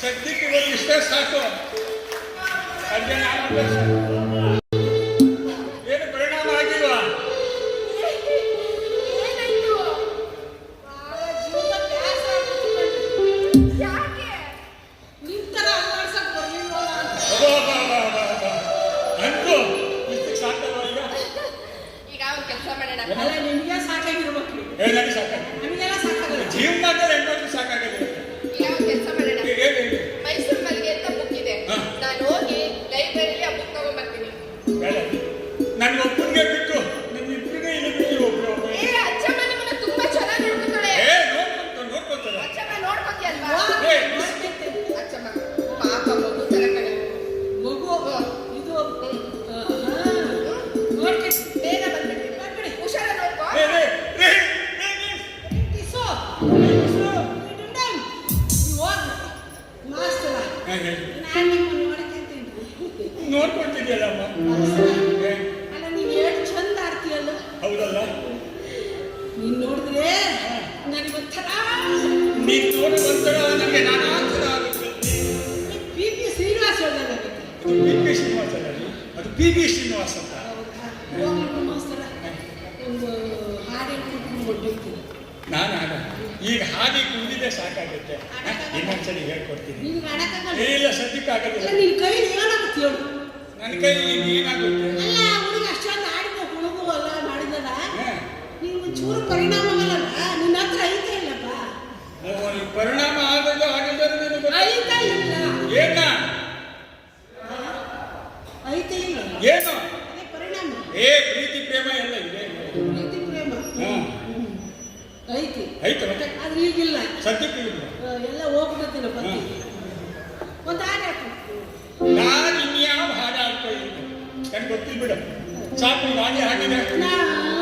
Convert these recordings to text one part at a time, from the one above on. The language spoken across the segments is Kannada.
ಸದ್ಯಕ್ಕೆ ಒಂದು ಇಷ್ಟೇ ಸಾಕು. ನಾನು ಏನು ಪರಿಣಾಮ ಆಗಿಲ್ಲ. ಅಂಕು ಇಷ್ಟಕ್ಕೆ ಸಾಕಲ್ವಾ ಈಗ? ಈಗ ಕೆಲಸ ಕೆಲ್ಸ ಮಾಡೋಣ. ಅಲ್ಲ ನಿಮ್ಗೆ ಸಾಕಾಗಿರ್ಬೇಕು. ಏನಾಗಿ ಸಾಕಾಗಿದೆ ಪಿ ಬಿ ಶ್ರೀನಿವಾಸ ಅಂತ. ಹಾಡು. ನಾನು ಈಗ ಹಾದಿ ಕುಂದಿದೆ ಸಾಕಾಗುತ್ತೆ. ಇನ್ನೊಂದ್ಸಲಿ ಹೇಳ್ಕೊಡ್ತೀನಿ. ಇಲ್ಲ ಸದ್ಯಕ್ಕೆ ಅಲ್ಲ ನನ್ನ ಕೈಲಿ ಏನಾಗುತ್ತೆ? ಅಲ್ಲ ಹುಡುಗ ಅಷ್ಟೊಂದು ಆಡಿದ ಹುಡುಗು ಎಲ್ಲ ಮಾಡಿದಲ್ಲ ನೀವು ಚೂರು ಪರಿಣಾಮ ಆಗಲ್ಲಲ್ಲ ನಿನ್ನ ಹತ್ರ ಐತೆ ಇಲ್ಲಪ್ಪ ಪರಿಣಾಮ ನಿನಗೆ ಗೊತ್ತಾ? ಐತೆ ಇಲ್ಲ. ಏನ? ಐತೆ ಇಲ್ಲ. ಏನು? ಅದೇ ಪರಿಣಾಮ. ಏ ಪ್ರೀತಿ ಪ್ರೇಮ ಎಲ್ಲ ಇದೆ. ಪ್ರೀತಿ ಪ್ರೇಮ. ಐತಿ. ಐತೆ ಮತ್ತೆ? ಆದ್ರೆ ಈಗಿಲ್ಲ. ಸದ್ಯಕ್ಕೆ ಇಲ್ಲ. ಎಲ್ಲ ಹೋಗ್ಬಿಡ್ತೀನಪ್ಪ ಒಂದು ಇನ್ಯಾವ ಹಾಡ್ತಾ ಇದ್ದೀನಿ ನನಗೆ ಗೊತ್ತಿಲ್ಲ ನಾನೇ ಹಾಡಿದೆ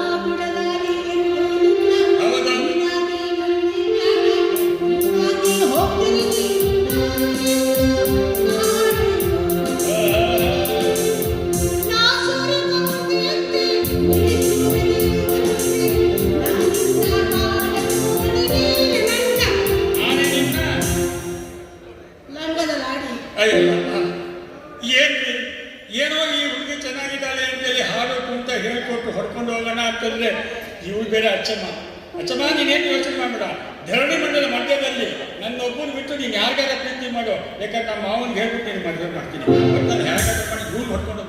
ಹೇಳ್ಕೊಟ್ಟು ಹೊಡ್ಕೊಂಡು ಹೋಗೋಣ ಅಂತಂದ್ರೆ ಇವ್ರು ಬೇರೆ ಅಚ್ಚಮ್ಮ. ಅಚ್ಚಮ್ಮ, ನೀನೇನು ಯೋಚನೆ ಮಾಡ್ಬೇಡ. ಧರಣಿ ಮಂಡಲ ಮಧ್ಯದಲ್ಲಿ ನನ್ನ ಒಬ್ಬನ ಬಿಟ್ಟು ನೀನು ಯಾರಿಗಾರ ಪ್ರೀತಿ ಮಾಡೋ ಯಾಕಂದ್ರೆ ನಮ್ಮ ಮಾವನಿಗೆ ಹೇಳ್ಬಿಟ್ಟು ನೀನು ಮದುವೆ ಮಾಡ್ತೀನಿ. ಒಟ್ಟಲ್ಲಿ ಹೇಗಾರ ಮಾಡಿ ಇವ್ರು ಹೊಡ್ಕೊಂಡು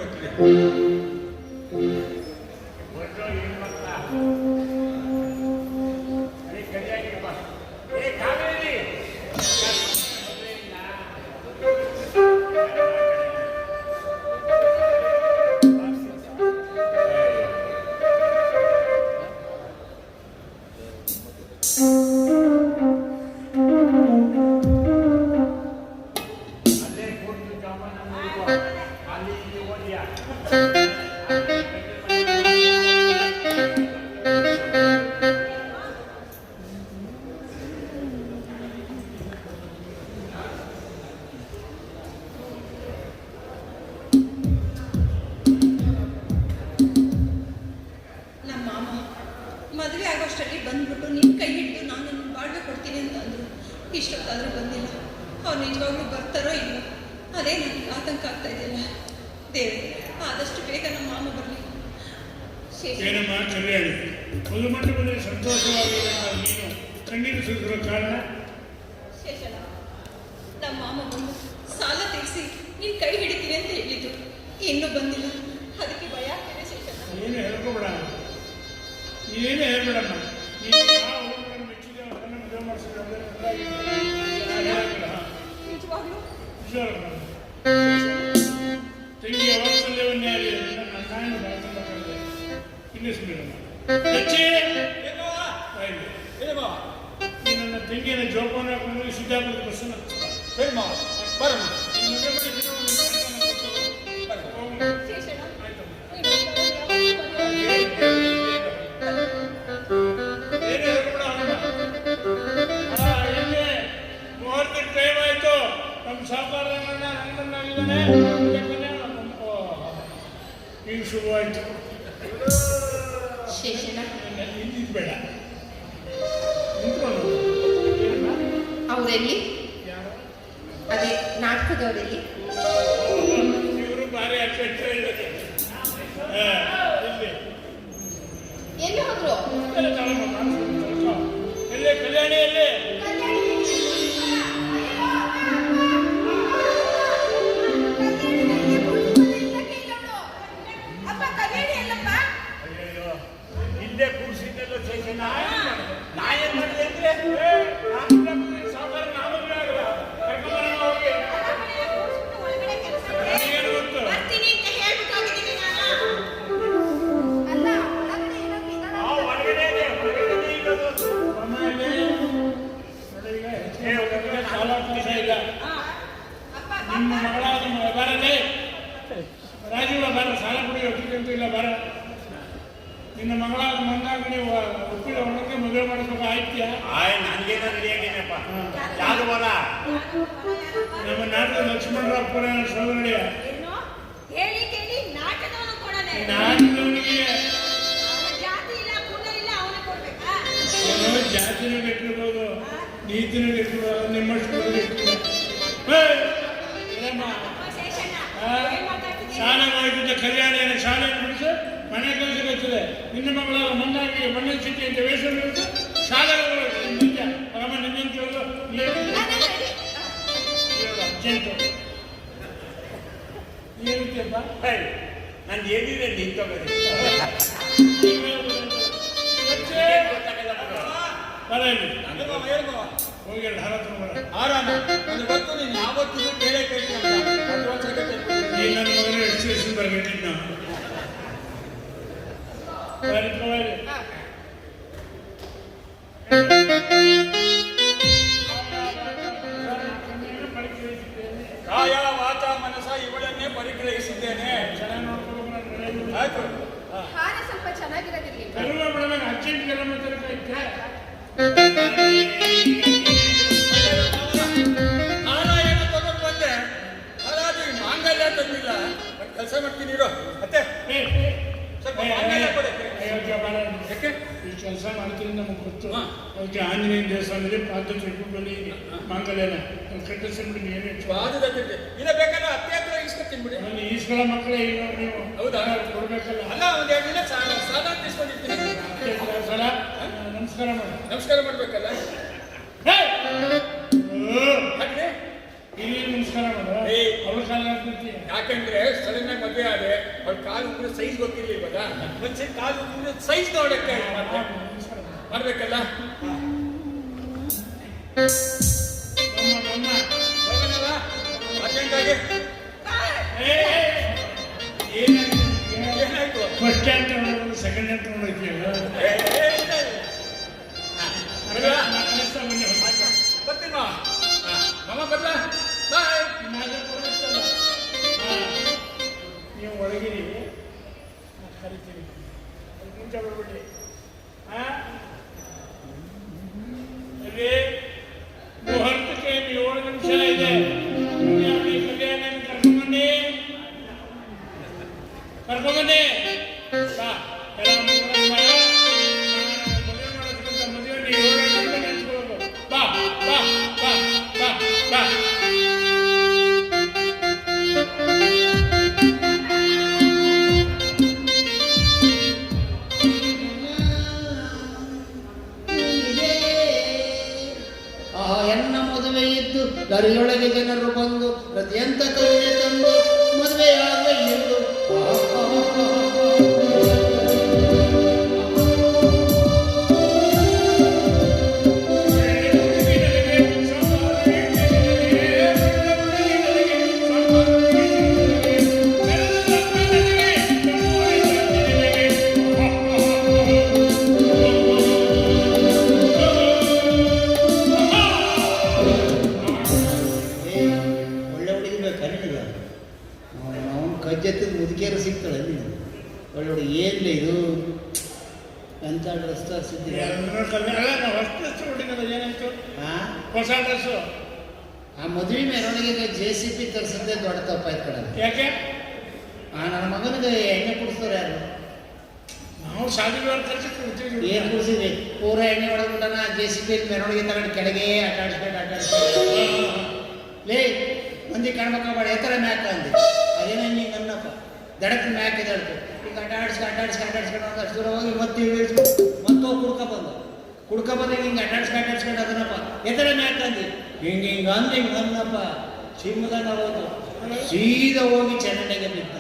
ಮದುವೆ ಆಗೋಷ್ಟರಲ್ಲಿ ಬಂದ್ಬಿಟ್ಟು ನಿನ್ನ ಕೈ ಹಿಡಿದು ನಾನು ಬಾಳ್ವೆ ಕೊಡ್ತೀನಿ ಅಂತ ಅಂದರು. ಇಷ್ಟೊತ್ತಾದರೂ ಬಂದಿಲ್ಲ. ಅವ್ರು ನಿಜವಾಗ್ಲೂ ಬರ್ತಾರೋ ಇಲ್ಲೋ ಅದೇ ನನಗೆ ಆತಂಕ ಆಗ್ತಾ ಇದೆಯಲ್ಲ ದೇವ್ರೆ ಆದಷ್ಟು ಬೇಗ ನಮ್ಮ ಮಾಮ ಬರಲಿ. ಏನಮ್ಮ ಕಲ್ಯಾಣಿ ಒಂದು ಮಂಟಪದಲ್ಲಿ ಸಂತೋಷವಾಗಿರುವಂತಹ ನೀನು ಕಣ್ಣೀರು ಸುರಿದಿರೋ ಕಾರಣ? ಶೇಷಣ್ಣ ನಮ್ಮ ಮಾಮ ಬಂದು ಸಾಲ ತೀರಿಸಿ ನೀನ್ ಕೈ ಹಿಡಿತೀನಿ ಅಂತ ಹೇಳಿದ್ರು. ಇನ್ನೂ ಬಂದಿಲ್ಲ. ಅದಕ್ಕೆ ಭಯ ಆಗ್ತಿದೆ ಶೇಷಣ್ಣ. ಏನು ಹೇಳ್ಕೊಬೇಡ. ಏನು ಹೇಳ್ಬೇಡಮ್ಮ. ನೀನು ಯಾವ ಮೆಚ್ಚಿದೆ ಅವರನ್ನು ಮದುವೆ ಮಾಡಿಸಿದ್ರೆ ನಿಜವಾಗ್ಲೂ? ತಂಗಿಯ ವಾತ್ಸಲ್ಯವನ್ನೇ ಅರಿಯಲು ನನ್ನ ನಾಯನ ಭಾರತ ಕಳೆದೆ ಏನೋ ನೀನು ನನ್ನ ತಂಗಿಯನ್ನು ಜೋಪಾನ ಹಾಕೊಂಡು ಸಿದ್ದಾಪುರದ ಬಸ್ಸನ್ನು ಹೇಳಿ ನಮ್ಮ ಸಾಕಾರ ಈಗ ಶುರುವಾಯ್ತು ಬೇಡ? ಅವರೆಲ್ಲಿ? ಅದೇ ನಾಟಕದವರೆಲ್ಲಿ? ಇವರು ಭಾರಿ ಇಲ್ಲಿ. ಎಲ್ಲಿ ಹೋದ್ರು? ಇಲ್ಲ ಬರ ನಿನ್ನ ಮಗಳಾದ ಮಂದಾಗ ನೀವು ಒಣಕ್ಕೆ ಮದುವೆ ಮಾಡಿಸ್ಬೇಕು ಆಯ್ತ್ಯಾ? ಆಯ್ ನನಗೇನೋ ಯಾರು ಬರ? ನಮ್ಮ ನಾಟಕ ಲಕ್ಷ್ಮಣರಾವ್ ಪುರಾಣ ಸೋದರಿಯ. ಏನು? ಹೇಳಿ ಕೇಳಿ ನಾಟಕವನ್ನು ಕೊಡನೆ ನಾಟಕದವನಿಗೆ ಜಾತಿ ಇಲ್ಲ ಕುಲ ನಿನ್ನ ಮಗಳ ಮಣ್ಣು ಮಣ್ಣಿನ ಚಿಟ್ಟಿ ಅಂತ ವೇಷ ಬಿಡಿಸಿ ಶಾಲೆ ನಿತ್ಯ. ಅಮ್ಮ ನಿನ್ನಂತ ಹೇಳೋದು ಅರ್ಜೆಂಟು ಏನಿದೆ ನೀನ್ ತಗೋರಿ ಗೊತ್ತಾಗಲ್ಲ ಬಿಡು. ಬರ ಇಲ್ಲಿ ಹೇಳ್ಬವ, ಹೇಳ್ಬವ. ಹೋಗಿ ಅಲ್ಲಿ ಹರ ಆರಾಮ. ಗೊತ್ತು ನೀನು ಯಾವತ್ತೂ ಕೇಳೇ ಕೇಳಿ ಅಂತ. ನನ್ನ ಮಗನ ಎಕ್ಸ್ಪ್ರೆಷನ್ ಕಾಯ ವಾಚ ಮನಸ ಇವಳನ್ನೇ ಪರಿಗ್ರಹಿಸಿದ್ದೇನೆ. ಆಯ್ತು. ಹಾಗೆ ಸ್ವಲ್ಪ ಚೆನ್ನಾಗಿರೋದಿರ್ಲಿ ಕರುಣ ಬಿಡಬೇಕು ಅರ್ಜೆಂಟ್ ಕೆಲ ಮಾತಾಡಕ್ಕೆ ನಾರಾಯಣ ಬಂದೆ. ಮಾಂಗಲ್ಯ ತಂದಿಲ್ಲ. ಬಟ್ ಕೆಲಸ ಮಾಡ್ತೀನಿ ಇರೋ. ಮತ್ತೆ? ಕೆಲಸ ಮಾಡ್ತೀನಿ ನಮಗೆ ಗೊತ್ತು. ಅದಕ್ಕೆ ಆಂಜನೇಯ ದೇವಸ್ಥಾನದಲ್ಲಿ ಪಾದ ತಿಳ್ಕೊಂಡು ಮಾಂಗಲ್ಯನ ಕಟ್ಟಿಸ್ಬಿಡಿ ಏನು ತಿಂಡಿ ಇಲ್ಲ ಬೇಕಲ್ಲ ಅತ್ಯಂತ ಹತ್ರ ಇಸ್ಕೊತೀನಿ ಬಿಡಿ. ನನ್ನ ಈಸ್ಗಳ ಮಕ್ಕಳೇ ಈಗ ನೀವು ಹೌದಾ? ಕೊಡ್ಬೇಕಲ್ಲ. ಅಲ್ಲ ಒಂದ್ ಎರಡು ದಿನ ಸಾಲ ಇಸ್ಕೊಂಡಿರ್ತೀನಿ. ಸಲ? ನಮಸ್ಕಾರ ಮಾಡಿ. ನಮಸ್ಕಾರ ಮಾಡ್ಬೇಕಲ್ಲ? ಹೇ! ಇಲ್ಲಿ ನಮಸ್ಕಾರ ಮಾಡು ಏ. ಅವ್ರ ಕಾಲ ಯಾಕಂದ್ರೆ ಸಡನ್ ಆಗಿ ಮದುವೆ ಆದ್ರೆ ಅವ್ರ ಕಾಲು ಉಂಗ್ರ ಸೈಜ್ ಗೊತ್ತಿರ್ಲಿಲ್ವಲ್ಲ? ಮುಂಚೆ ಕಾಲು ಉಂಗ್ರ ಸೈಜ್ ನೋಡಕ್ಕೆ. ಮಾಡ್ಬೇಕಲ್ಲ. ಏನಾಯ್ತು? ಫಸ್ಟ್ ಹ್ಯಾಂಡ್ ತಗೊಂಡು ಸೆಕೆಂಡ್ ಹ್ಯಾಂಡ್ ತಗೊಂಡೋಗ್ತೀಯಲ್ಲ ಬರ್ಲಾ ಬಾಯ್. ನೀವು ಒಳಗಿರಿ. ಅದಕ್ಕೆ ಮುಂಚೆ ಬರ್ಬಿಡಿ ಇದ್ದು ಗರಿಯೊಳಗೆ ಜನರು ಮುದುಕಿಯರು ಸಿಗ್ತಾಳೆ ನೀನು ಒಳ್ಳೆ ಒಳ್ಳೆ ಏನ್ಲಿ ಇದು? ಎಂಥ ಡ್ರೆಸ್ ಹಾ ಹೊಸ ಡ್ರೆಸ್ಸು ಆ ಮದುವೆ ಮೆರವಣಿಗೆಗೆ ಜೆ ಸಿ ಪಿ ತರಿಸಿದ್ದೆ ದೊಡ್ಡ ತಪ್ಪಾಯ್ತು ಕಡೆ ಯಾಕೆ? ಆ ನನ್ನ ಮಗನಿಗೆ ಎಣ್ಣೆ ಕುಡಿಸ್ತಾರೆ ಯಾರು? ನಾವು ಶಾದಿಗೆ ಕಳ್ಸಿ ಕೊಡ್ತೀವಿ ಏನ್ ಕುಡಿಸಿದ್ವಿ ಪೂರ ಎಣ್ಣೆ ಹೊಡೆದ್ಬಿಟ್ಟನ ಜೆ ಸಿ ಪಿ ಮೆರವಣಿಗೆ ತಗೊಂಡು ಕೆಳಗೆ ಆಟ ಆಡಿಸ್ಕೊಂಡು ಲೇ ಮಂದಿ ಕಾಣ್ಬೇಕ ಬೇಡ ಎತ್ತರ ಮ್ಯಾಕ ಅಂದೆ. ಅದೇನೇ ದಡಕ್ಕೆ ಮ್ಯಾಕ್ ಎದಾಡ್ತು ಈಗ ಅಡ್ಡಾಡ್ಸ್ಕ ಅಡ್ಡಾಡ್ಸ್ಕ ಅಡ್ಡಾಡಿಸ್ಕೊಂಡು ಒಂದಷ್ಟು ದೂರ ಹೋಗಿ ಮತ್ತೆ ಇಳಿಸ್ಕೊ, ಮತ್ತೋ ಕುಡ್ಕ ಬಂದ. ಕುಡ್ಕ ಹಿಂಗೆ ಅಡ್ಡಾಡ್ಸ್ಕ ಅಡ್ಡಾಡಿಸ್ಕೊಂಡು ಅದನ್ನಪ್ಪ ಎತ್ತರ ಮ್ಯಾಕ್ ಅಂದಿ? ಹಿಂಗೆ ಹಿಂಗೆ ಅಂದ್, ಹಿಂಗೆ ಅನ್ನಪ್ಪ ಸಿಂಹದಾಗ ಹೋದು ಸೀದಾ ಹೋಗಿ ಚೆನ್ನಡೆಗೆ ಬಿತ್ತ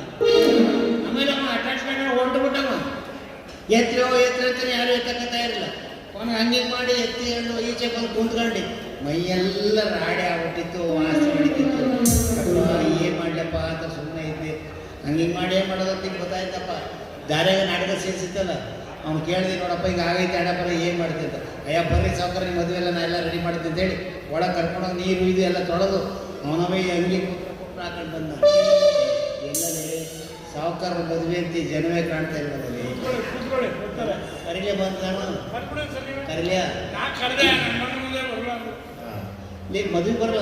ಆಮೇಲೆ ಅವ ಅಟ್ಯಾಚ್ಮೆಂಟ್ ಹೊರಟು ಬಿಟ್ಟವ. ಎತ್ತಿರೋ ಎತ್ತರ ಎತ್ತರ ಯಾರು ಎತ್ತಕ್ಕಂತ ಇರಲಿಲ್ಲ ಅವನು ಹಂಗೆ ಮಾಡಿ ಎತ್ತಿ ಹೇಳು ಈಚೆ ಬಂದು ಕುಂತ್ಕೊಂಡು. ಮೈಯೆಲ್ಲ ರಾಡಿ ಆಗ್ಬಿಟ್ಟಿತ್ತು ವಾಸನೆ ಹೊಡಿತಿತ್ತು. ಏನು ಮಾಡ್ಲಪ್ಪ ಅಂತ ಸುಮ್ಮನೆ ಇದ್ದೆ ಹಿಂಗೆ ಮಾಡಿ ಏನು ಮಾಡೋದಂತ ಹಿಂಗೆ ಗೊತ್ತಾಯ್ತಪ್ಪ. ದಾರ್ಯಾಗ ನಾಟಕ ಸೇರಿಸಿತ್ತಲ್ಲ ಅವ್ನು ಕೇಳಿದೆ ನೋಡಪ್ಪ ಈಗ ಆಗೈತೆ ಅಡಪ್ಪಲ್ಲ ಏನು ಮಾಡ್ತೀನಿ ಅಂತ. ಅಯ್ಯ ಬರ್ರಿ ಸಾವುಕಾರ ನಿಮ್ಮ ಮದುವೆ ಎಲ್ಲ ನಾ ಎಲ್ಲ ರೆಡಿ ಮಾಡ್ತೀನಿ ಅಂತೇಳಿ ಒಳಗೆ ಕರ್ಕೊಂಡೋಗಿ ನೀರು ಇದು ಎಲ್ಲ ತೊಳೆದು ಅವನವೇ ಹಂಗೆ ಕೊಟ್ಟು ಹಾಕೊಂಡು ಬಂದ ಎಲ್ಲಲೇ ಸಾವುಕಾರ ಮದುವೆ ಅಂತ ಜನವೇ ಕಾಣ್ತಾ ಇಲ್ಲ ಮದುವೆ ಕೂತ್ಕೊಳ್ಳಿ ಬರ್ತಾರೆ ಕರಿಲೆ ನೀವು. ಕರಿಲೆ. ನೀನು ಮದುವೆ ಬರಲ್ಲ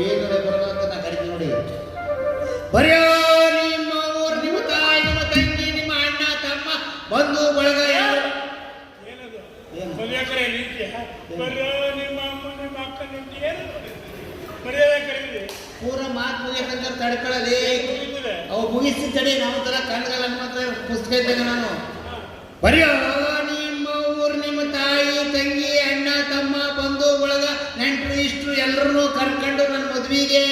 ಏನು ಬರಲ್ಲ ಅಂತ ನಾ ಕರಿತೀನಿ ನೋಡಿ. ಬರೆಯೋ ನಿಮ್ಮ ಊರು ನಿಮ್ಮ ತಾಯಿ ನಿಮ್ಮ ತಂಗಿ ನಿಮ್ಮ ಅಣ್ಣ ತಮ್ಮ ಬಂಧು ಬಳಗ ಪೂರ ಮಾತು ಮುಗಿಯಕಂತ ತಡ್ಕೊಳ್ಳಲಿ ಅವು ಮುಗಿಸಿ ತಡಿ ನಾವು ತರ ಕಣ್ಗಲ್ಲ ಮಾತ್ರ ಪುಸ್ತಕ ಇದ್ದಾಗ ನಾನು. ಬರೆಯೋ ನಿಮ್ಮ ಊರು ನಿಮ್ಮ ತಾಯಿ ತಂಗಿ ಅಣ್ಣ ತಮ್ಮ ಬಂಧು ಬಳಗ ನೆಂಟರು ಇಷ್ಟು ಎಲ್ಲರನ್ನೂ ಕರ್ಕೊಂಡು ನನ್ನ ಮದುವೆಗೆ